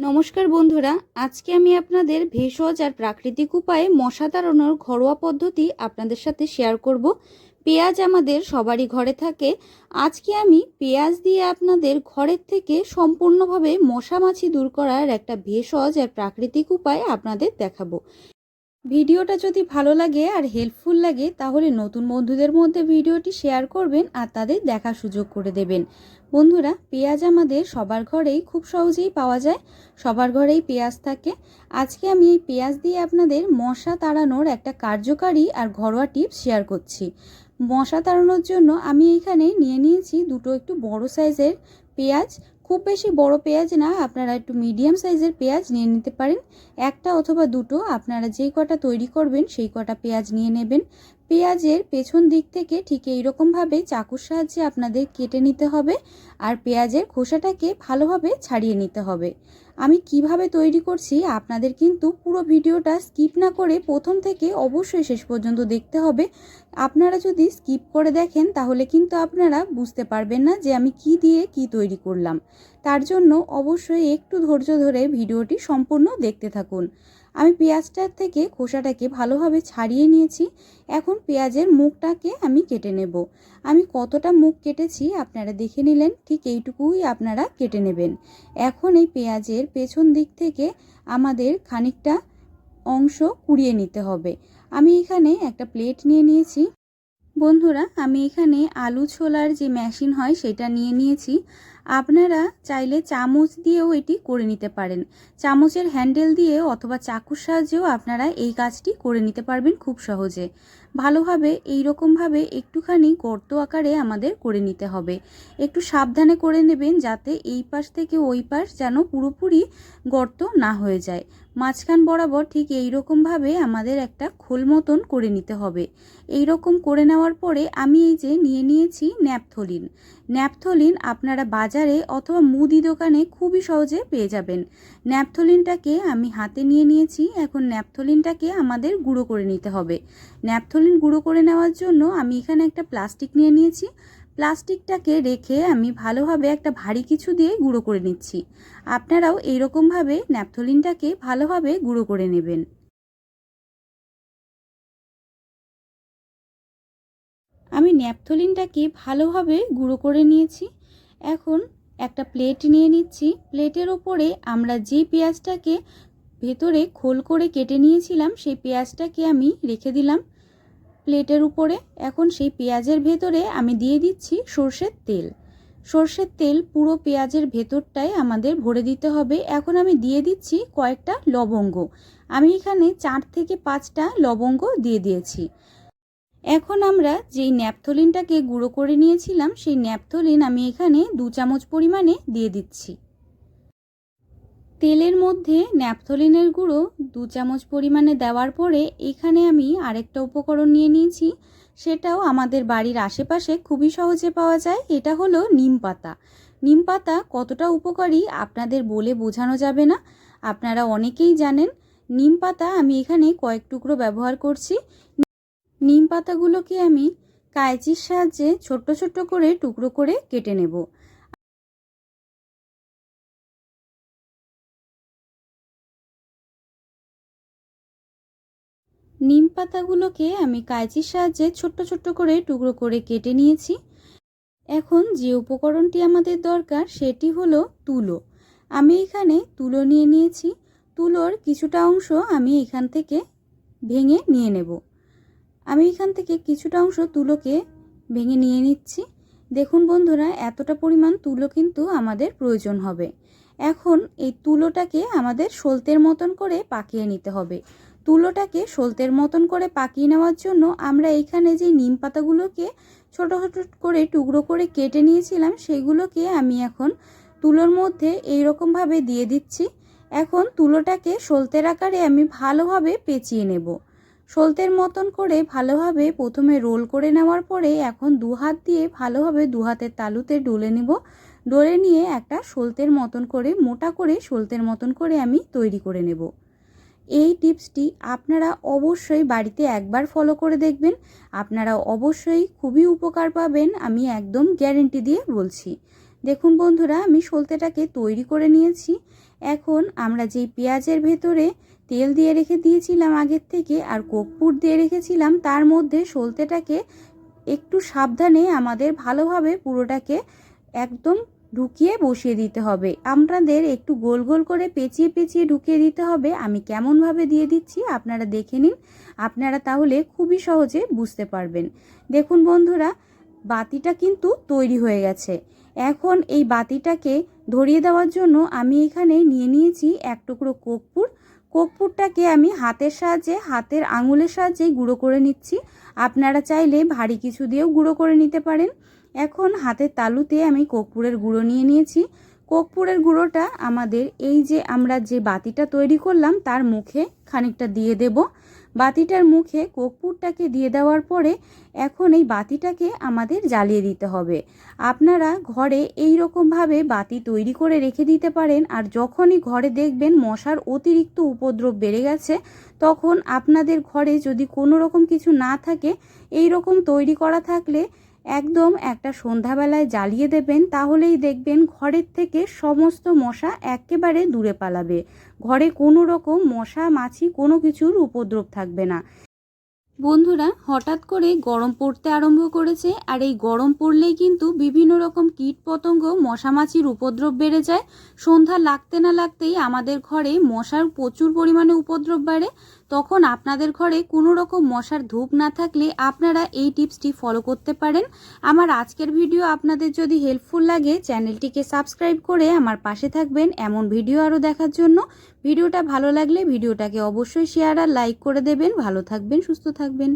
নমস্কার বন্ধুরা, আজকে আমি আপনাদের ভেষজ আর প্রাকৃতিক উপায়ে মশা তাড়ানোর ঘরোয়া পদ্ধতি আপনাদের সাথে শেয়ার করব। পেঁয়াজ আমাদের সবারই ঘরে থাকে। আজকে আমি পেঁয়াজ দিয়ে আপনাদের ঘরের থেকে সম্পূর্ণভাবে মশা মাছি দূর করার একটা ভেষজ আর প্রাকৃতিক উপায় আপনাদের দেখাবো। ভিডিওটা যদি ভালো লাগে আর হেল্পফুল লাগে, তাহলে নতুন বন্ধুদের মধ্যে ভিডিওটি শেয়ার করবেন আর তাদের দেখার সুযোগ করে দেবেন। বন্ধুরা, পেঁয়াজ আমাদের সবার ঘরেই খুব সহজেই পাওয়া যায়, সবার ঘরেই পেঁয়াজ থাকে। আজকে আমি এই পেঁয়াজ দিয়ে আপনাদের মশা তাড়ানোর একটা কার্যকারী আর ঘরোয়া টিপস শেয়ার করছি। মশা তাড়ানোর জন্য আমি এখানে নিয়ে নিয়েছি দুটো একটু বড় সাইজের পেঁয়াজ খুব বেশি বড় পেঁয়াজ না, আপনারা একটু মিডিয়াম সাইজের পেঁয়াজ নিয়ে নিতে পারেন। একটা অথবা দুটো, আপনারা যেই কটা তৈরি করবেন সেই কটা পেঁয়াজ নিয়ে নেবেন। পেঁয়াজের পেছন দিক থেকে ঠিক এইরকমভাবে চাকুর সাহায্যে আপনাদের কেটে নিতে হবে আর পেঁয়াজের খোসাটাকে ভালোভাবে ছাড়িয়ে নিতে হবে। আমি কীভাবে তৈরি করছি আপনাদের কিন্তু পুরো ভিডিওটা স্কিপ না করে প্রথম থেকে অবশ্যই শেষ পর্যন্ত দেখতে হবে। আপনারা যদি স্কিপ করে দেখেন তাহলে কিন্তু আপনারা বুঝতে পারবেন না যে আমি কি দিয়ে কি তৈরি করলাম। তার জন্য অবশ্যই একটু ধৈর্য ধরে ভিডিওটি সম্পূর্ণ দেখতে থাকুন। আমি পেঁয়াজটার থেকে খোসাটাকে ভালোভাবে ছাড়িয়ে নিয়েছি। এখন পেঁয়াজের মুখটাকে আমি কেটে নেব। আমি কতটা মুখ কেটেছি আপনারা দেখে নিলেন, ঠিক এইটুকুই আপনারা কেটে নেবেন। এখন এই পেঁয়াজের পেছন দিক থেকে আমাদের খানিকটা অংশ কুড়িয়ে নিতে হবে। আমি এখানে একটা প্লেট নিয়ে নিয়েছি। বন্ধুরা, আমি এখানে আলু ছোলার যে মেশিন হয়, সেটা নিয়ে নিয়েছি। আপনারা চাইলে চামচ দিয়েও এটি করে নিতে পারেন। চামচের হ্যান্ডেল দিয়ে অথবা চাকুর সাহায্যেও আপনারা এই কাজটি করে নিতে পারবেন খুব সহজে। ভালোভাবে এই রকমভাবে একটুখানি গর্ত আকারে আমাদের করে নিতে হবে। একটু সাবধানে করে নেবেন যাতে এই পাশ থেকে ওই পাশ যেন পুরোপুরি গর্ত না হয়ে যায়। মাঝখান বরাবর ঠিক এই রকমভাবে আমাদের একটা খোল মতন করে নিতে হবে। এই রকম করে নেওয়ার পরে আমি এই যে নিয়ে নিয়েছি ন্যাপথলিন। ন্যাপথলিন আপনারা বাজারে অথবা মুদি দোকানে খুবই সহজে পেয়ে যাবেন। ন্যাপথলিনটাকে আমি হাতে নিয়ে নিয়েছি, এখন ন্যাপথলিনটাকে আমাদের গুঁড়ো করে নিতে হবে। ন্যাপথলিন গুঁড়ো করে নেওয়ার জন্য আমি এখানে একটা প্লাস্টিক নিয়ে নিয়েছি। প্লাস্টিকটাকে রেখে আমি ভালোভাবে একটা ভারী কিছু দিয়ে গুঁড়ো করে নিচ্ছি। আপনারাও এইরকমভাবে ন্যাপথলিনটাকে ভালোভাবে গুঁড়ো করে নেবেন। আমি ন্যাপথলিনটাকে ভালোভাবে গুঁড়ো করে নিয়েছি। এখন একটা প্লেট নিয়ে নিচ্ছি। প্লেটের ওপরে আমরা যে পেঁয়াজটাকে ভেতরে খোল করে কেটে নিয়েছিলাম, সেই পেঁয়াজটাকে আমি রেখে দিলাম। প্লেটের উপরে। এখন সেই পেঁয়াজের ভেতরে আমি দিয়ে দিচ্ছি সর্ষের তেল। সর্ষের তেল পুরো পেঁয়াজের ভেতরটায় আমাদের ভরে দিতে হবে। এখন আমি দিয়ে দিচ্ছি কয়েকটা লবঙ্গ। আমি এখানে চার থেকে পাঁচটা লবঙ্গ দিয়ে দিয়েছি। এখন আমরা যেই ন্যাপথলিনটাকে গুঁড়ো করে নিয়েছিলাম, সেই ন্যাপথলিন আমি এখানে দু চামচ পরিমাণে দিয়ে দিচ্ছি। তেলের মধ্যে ন্যাপথলিনের গুঁড়ো দু চামচ পরিমাণে দেওয়ার পরে এখানে আমি আরেকটা উপকরণ নিয়ে নিয়েছি। সেটাও আমাদের বাড়ির আশেপাশে খুবই সহজে পাওয়া যায়। এটা হলো নিম পাতা। নিম পাতা কতটা উপকারী আপনাদের বলে বোঝানো যাবে না। আপনারা অনেকেই জানেন, নিম পাতা আমি এখানে কয়েক টুকরো ব্যবহার করছি। নিম পাতাগুলোকে আমি কায়চির সাহায্যে ছোট্ট ছোট্ট করে টুকরো করে কেটে নেব। নিম পাতাগুলোকে আমি কায়চির সাহায্যে ছোট্ট ছোট্ট করে টুকরো করে কেটে নিয়েছি। এখন যে উপকরণটি আমাদের দরকার সেটি হলো তুলো। আমি এখানে তুলো নিয়ে নিয়েছি। তুলোর কিছুটা অংশ আমি এখান থেকে ভেঙে নিয়ে নেব। আমি এখান থেকে কিছুটা অংশ তুলোকে ভেঙে নিয়ে নিচ্ছি। দেখুন বন্ধুরা, এতটা পরিমাণ তুলো কিন্তু আমাদের প্রয়োজন হবে। এখন এই তুলোটাকে আমাদের সলতের মতন করে পাকিয়ে নিতে হবে। তুলোটাকে সলতের মতন করে পাকিয়ে নেওয়ার জন্য আমরা এইখানে যে নিম পাতাগুলোকে ছোটো ছোটো করে টুকরো করে কেটে নিয়েছিলাম, সেগুলোকে আমি এখন তুলোর মধ্যে এই রকমভাবে দিয়ে দিচ্ছি। এখন তুলোটাকে সলতের আকারে আমি ভালোভাবে পেঁচিয়ে নেব। সলতের মতন করে ভালোভাবে প্রথমে রোল করে নেওয়ার পরে এখন দু হাত দিয়ে ভালোভাবে দু হাতের তালুতে ডলে নেব। ডলে নিয়ে একটা সলতের মতন করে, মোটা করে সলতের মতন করে আমি তৈরি করে নেব। এই টিপসটি আপনারা অবশ্যই বাড়িতে একবার ফলো করে দেখবেন। আপনারা অবশ্যই খুবই উপকার পাবেন, আমি একদম গ্যারেন্টি দিয়ে বলছি। দেখুন বন্ধুরা, আমি সলতেটাকে তৈরি করে নিয়েছি। এখন আমরা যেই পেঁয়াজের ভেতরে তেল দিয়ে রেখে দিয়েছিলাম আগের থেকে আর কর্পূর দিয়ে রেখেছিলাম, তার মধ্যে সলতেটাকে একটু সাবধানে আমাদের ভালোভাবে পুরোটাকে একদম ঢুকিয়ে বসিয়ে দিতে হবে। আপনাদের একটু গোল গোল করে পেঁচিয়ে পেঁচিয়ে ঢুকিয়ে দিতে হবে। আমি কেমনভাবে দিয়ে দিচ্ছি আপনারা দেখে নিন। আপনারা তাহলে খুবই সহজে বুঝতে পারবেন। দেখুন বন্ধুরা, বাতিটা কিন্তু তৈরি হয়ে গেছে। এখন এই বাতিটাকে ধরিয়ে দেওয়ার জন্য আমি এখানে নিয়ে নিয়েছি এক টুকরো কর্পূর। কর্পূরটাকে আমি হাতের সাহায্যে, হাতের আঙুলের সাহায্যে গুঁড়ো করে নিচ্ছি। আপনারা চাইলে ভারী কিছু দিয়েও গুঁড়ো করে নিতে পারেন। এখন হাতের তালুতে আমি কর্পূরের গুঁড়ো নিয়ে নিয়েছি। কর্পূরের গুঁড়োটা আমাদের এই যে আমরা যে বাতিটা তৈরি করলাম, তার মুখে খানিকটা দিয়ে দেব। বাতিটার মুখে কর্পূরটাকে দিয়ে দেওয়ার পরে এখন এই বাতিটাকে আমাদের জ্বালিয়ে দিতে হবে। আপনারা ঘরে এই রকমভাবে বাতি তৈরি করে রেখে দিতে পারেন, আর যখনই ঘরে দেখবেন মশার অতিরিক্ত উপদ্রব বেড়ে গেছে, তখন আপনাদের ঘরে যদি কোনো রকম কিছু না থাকে এই রকম তৈরি করা থাকলে একদম একটা সন্ধ্যাবেলায় জ্বালিয়ে দেবেন, তাহলেই দেখবেন ঘরের থেকে সমস্ত মশা একেবারে দূরে পালাবে। ঘরে কোনো রকম মশা, মাছি কোনো কিছুর উপদ্রব থাকবে না। বন্ধুরা, হঠাৎ করে গরম পড়তে আরম্ভ করেছে, আর এই গরম পড়লেই কিন্তু বিভিন্ন রকম কীট পতঙ্গ মশামাছির উপদ্রব বেড়ে যায়। সন্ধ্যা লাগতে না লাগতেই আমাদের ঘরে মশার প্রচুর পরিমাণে উপদ্রব বাড়ে। তখন আপনাদের ঘরে কোনো রকম মশার ধূপ না থাকলে আপনারা এই টিপসটি ফলো করতে পারেন। আমার আজকের ভিডিও আপনাদের যদি হেল্পফুল লাগে, চ্যানেলটিকে সাবস্ক্রাইব করে আমার পাশে থাকবেন এমন ভিডিও আরও দেখার জন্য। ভিডিওটা ভালো লাগলে ভিডিওটাকে অবশ্যই শেয়ার আর লাইক করে দেবেন। ভালো থাকবেন, সুস্থ থাকবেন।